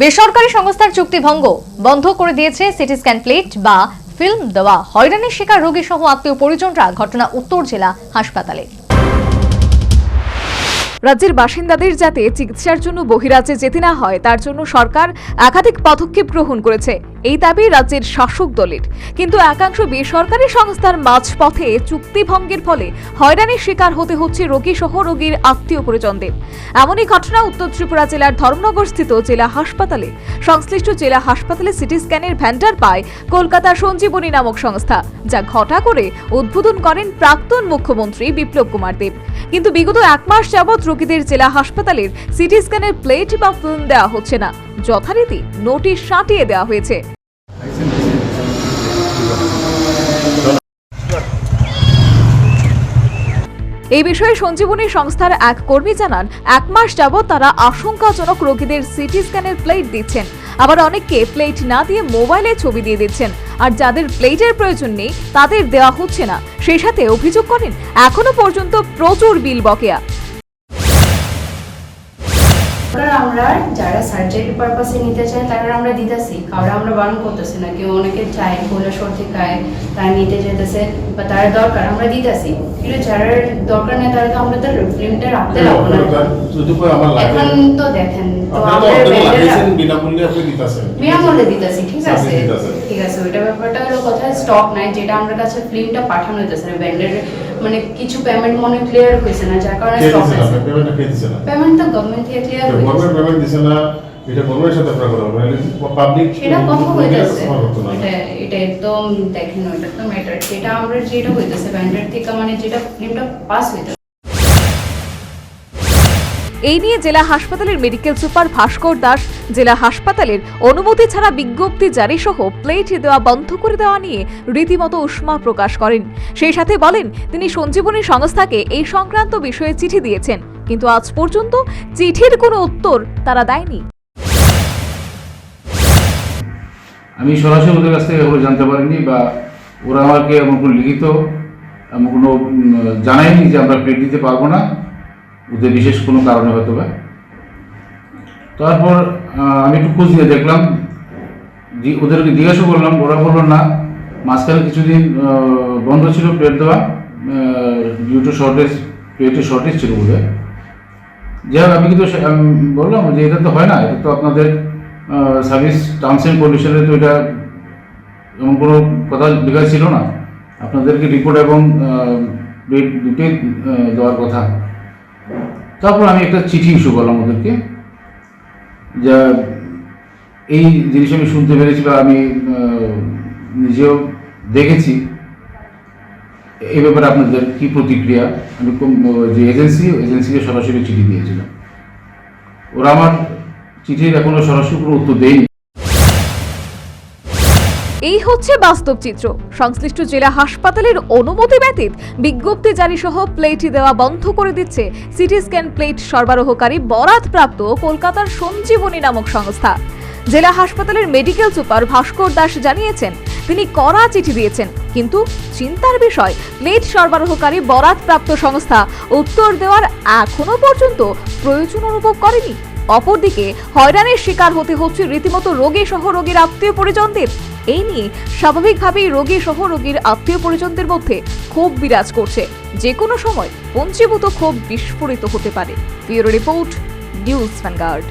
বেসরকারি সংস্থার চুক্তিভঙ্গ বন্ধ করে দিয়েছে সিটি স্ক্যান প্লেট বা ফিল্ম দেওয়া হয়রানির শিকার রোগী সহ আত্মীয় পরিজনরা ঘটনা উত্তর জেলা হাসপাতালে। রাজ্যের বাসিন্দাদের যাতে চিকিৎসার জন্য বহিরাজ্যে যেতে না হয়, তার জন্য সরকার একাধিক পদক্ষেপ গ্রহণ করেছে। এই দাবি রাজ্যের শাসক দলের। কিন্তু একাংশ বেসরকারি সংস্থার মাঝপথে চুক্তি ভঙ্গের ফলে হয়রানির শিকার হতে হচ্ছে রোগী সহ রোগীর আত্মীয় পরিজনদের। এমনই ঘটনা উত্তর ত্রিপুরা জেলার ধর্মনগরস্থিত জেলা হাসপাতালে। সংশ্লিষ্ট জেলা হাসপাতালে সিটি স্ক্যানের ভ্যান্ডার পায় কলকাতা সঞ্জীবনী নামক সংস্থা, যা ঘটা করে উদ্বোধন করেন প্রাক্তন মুখ্যমন্ত্রী বিপ্লব কুমার দেব। কিন্তু বিগত এক মাস যাবৎ রোগীদের জেলা হাসপাতালের সিটি স্ক্যানের প্লেট বা ফিল্ম দেওয়া হচ্ছে না। যথারীতি নোটিশ সাঁটিয়ে দেওয়া হয়েছে। এই বিষয়ে সঞ্জীবনী সংস্থার এক কর্মী জানান, এক মাস যাবৎ তারা আশঙ্কাজনক রোগীদের সিটি স্ক্যানের প্লেট দিচ্ছেন। আবার অনেককে প্লেট না দিয়ে মোবাইলে ছবি দিয়ে দিচ্ছেন। আর যাদের প্লেটের প্রয়োজন নেই, তাদের দেওয়া হচ্ছে না। সেই সাথে অভিযোগ করেন, এখনও পর্যন্ত প্রচুর বিল বকেয়া। আমরা যারা সার্জারি পারপাসে নিতে চায় তারা আমরা দিতেছি। কারণ আমরা বারণ করতেছি না কেউ অনেকে চায় বলে সর্দি খায় তারা নিতে যেতেছে বা তার দরকার আমরা দিতেছি। কিন্তু যারা দরকার নেই তারা তো আমরা তো ফিল্মটা রাখতে পারব না। যদি করে আমার লাগে। এখন তো দেখেন তো বিনামূল্যে দিতেছি ঠিক আছে? ঠিক আছে ওইটা ব্যাপারটা হলো কথা স্টক নাই যেটা আমরা কাছে ফিল্মটা পাঠানো হইতেছে না ব্যান্ডের মানে কিছু পেমেন্ট মনে ক্লিয়ার হয়েছে না যার কারণে স্টপ দিছেন পেমেন্টটা কে দিছেন না। পেমেন্ট তো গভর্নমেন্ট থেকে ক্লিয়ার গভর্নমেন্ট হয়েছে। পেমেন্ট দিছে না এটা গভর্নমেন্টের সাথে আপনারা করা মানে পাবলিক সেটা কথা হইতেছে এটা এটা একদম দেখেন ওইটা তো ম্যাটার যেটা আমরা যেটা হইতেছে ব্যান্ডের থেকে মানে যেটা ফিল্মটা পাস হইতেছে। এই নিয়ে জেলা হাসপাতালের মেডিকেল সুপার ভাস্কর দাস জেলা হাসপাতালের অনুমতি ছাড়া বিজ্ঞপ্তি জারি সহ প্লেট দেওয়া বন্ধ করে দেওয়া নিয়ে রীতিমতো উষ্মা প্রকাশ করেন। সেই সাথে বলেন, তিনি সঞ্জীবনী সংস্থাকে এই সংক্রান্ত বিষয়ে চিঠি দিয়েছেন, কিন্তু আজ পর্যন্ত চিঠির কোনো উত্তর তারা দেয়নি। আমি সরাসরি ওদের কাছ থেকে এগুলো জানতে পারিনি বা ওরা আমাকে এমন কোনো লিখিত, এমন কোনো জানায়নি যে আমরা প্লেট দিতে পারব না। ওদের বিশেষ কোনো কারণে হয়তো বা। তারপর আমি একটু খোঁজ নিয়ে দেখলাম ওদেরকে জিজ্ঞাসা করলাম, ওরা বলল না, মাঝখানে কিছুদিন বন্ধ ছিল প্লেট দেওয়া ডিউ টু শর্টেজ প্লেটের শর্টেজ ছিল বোধ যাই হোক, আমি কিন্তু বললাম যে এটা তো হয় না, এটা তো আপনাদের সার্ভিস টার্মস অ্যান্ড কন্ডিশনে তো এটা এমন কোনো কথা লেখা ছিল না। আপনাদেরকে রিপোর্ট এবং দুটোই দেওয়ার কথা। তারপর আমি একটা চিঠি ইস্যু করলাম ওদেরকে। যা এই জিনিস আমি শুনতে পেরেছি বা আমি নিজেও দেখেছি। এই ব্যাপারে আপনাদের কি প্রতিক্রিয়া? আমি যে এজেন্সি, এজেন্সিকে সরাসরি চিঠি দিয়েছিলাম। ওরা আমার চিঠির এখনও সরাসরি কোনো উত্তর দেয়নি। এই হচ্ছে বাস্তব চিত্র। সংশ্লিষ্ট জেলা হাসপাতালের অনুমতি ব্যতীত বিজ্ঞপ্তি জারি সহ প্লেট দেওয়া বন্ধ করে দিচ্ছে সিটি স্ক্যান প্লেট সরবরাহকারী বরাদপ্রাপ্ত কলকাতার সঞ্জীবনী নামক সংস্থা। জেলা হাসপাতালের মেডিকেল সুপার ভাস্কর দাস জানিয়েছেন, তিনি কড়া চিঠি দিয়েছেন, কিন্তু চিন্তার বিষয়, প্লেট সরবরাহকারী বরাদপ্রাপ্ত সংস্থা উত্তর দেওয়ার এখনও পর্যন্ত প্রয়োজন অনুভব করেনি। অপরদিকে হয়রানির শিকার হতে হচ্ছে রীতিমতো রোগী সহ রোগীর আত্মীয় পরিজনদের। এই নিয়ে স্বাভাবিকভাবেই রোগী সহ রোগীর আত্মীয় পরিজনদের মধ্যে ক্ষোভ বিরাজ করছে। যে কোনো সময় পঞ্চীভূত ক্ষোভ বিস্ফোরিত হতে পারে। Bureau report, news Vanguard.